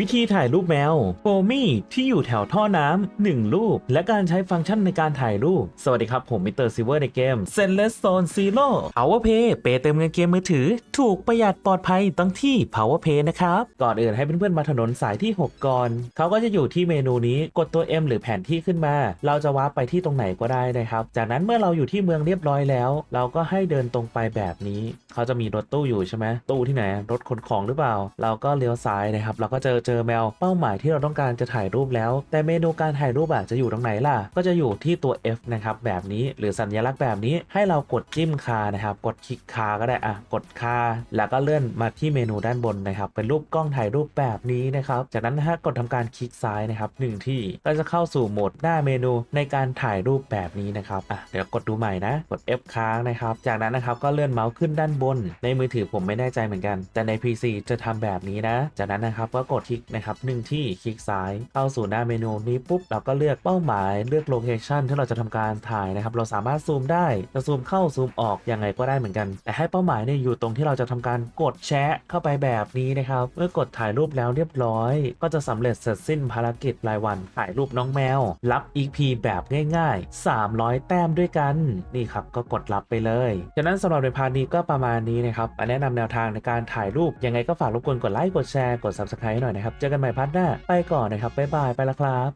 วิธีถ่ายรูปแมวโฟมี่ที่อยู่แถวท่อน้ำหนึ่งรูป และการใช้ฟังก์ชันในการถ่ายรูป สวัสดีครับ ผมมิสเตอร์ซิเวอร์ในเกม s e n l e s Zone Zero Power Pay เปย์เติมเงินเกมมือถือ ถูกประหยัดปลอดภัยต้องที่ Power Pay นะครับ ก่อนอื่นให้เพื่อนๆมาถนนสายที่ 6 ก่อน เขาก็จะอยู่ที่เมนูนี้กดตัว M หรือแผนที่ขึ้นมา เราจะวาร์ปไปที่ตรงไหนก็ได้นะครับ จากนั้นเมื่อเราอยู่ที่เมืองเรียบร้อยแล้ว เราก็ให้เดินตรงไปแบบนี้ เขาจะมีรถตู้อยู่ใช่ไหมตู้ที่ไหนรถขนของหรือเปล่า เราก็เลี้ยวซ้ายนะครับเราก็เจอเจอแมวเป้าหมายที่เราต้องการจะถ่ายรูปแล้ว แต่เมนูการถ่ายรูปอะจะอยู่ตรงไหนล่ะ ก็จะอยู่ที่ตัว F นะครับแบบนี้หรือสัญลักษณ์แบบนี้ให้เรากดจิ้มคานะครับกดคลิกคาก็ได้อะกดคาแล้วก็เลื่อนมาที่เมนูด้านบนนะครับเป็นรูปกล้องถ่ายรูปแบบนี้นะครับจากนั้นนะฮะกดทำการคลิกซ้ายนะครับหนึ่งที่ก็จะเข้าสู่โหมดหน้าเมนูในการถ่ายรูปแบบนี้นะครับอะเดี๋ยวกดดูใหม่นะกด F ค้างนะครับจากนั้นนะครับก็เลื่อนเมาส์ขึ้นด้านบน ในมือถือผมไม่แน่ใจเหมือนกัน แต่ใน PC จะทำแบบนี้นะ จากนั้นนะครับก็กดคลิกนะครับหนึ่งที่คลิกซ้ายเข้าสู่หน้าเมนูนี้ปุ๊บเราก็เลือกเป้าหมายเลือกโลเคชันที่เราจะทำการถ่ายนะครับเราสามารถซูมได้จะซูมเข้าซูมออกยังไงก็ได้เหมือนกัน แต่ให้เป้าหมายเนี่ยอยู่ตรงที่เราจะทำการกดแชะเข้าไปแบบนี้นะครับเมื่อกดถ่ายรูปแล้วเรียบร้อย ก็จะสำเร็จเสร็จสิ้นภารกิจรายวันถ่ายรูปน้องแมว รับ EP แบบง่าย ๆ 300 แต้มด้วยกัน นี่ครับก็กดรับไปเลยฉะนั้นสำหรับในพาร์ทนี้ก็ประมาณนี้นะครับมาแนะนำแนวทางในการถ่ายรูป ยังไงก็ฝากรบกวนกดไลค์ กดแชร์ กด subscribe ให้หน่อยนะครับ เจอกันใหม่พาร์ทหน้า ไปก่อนนะครับ บ๊ายบาย ไปละครับ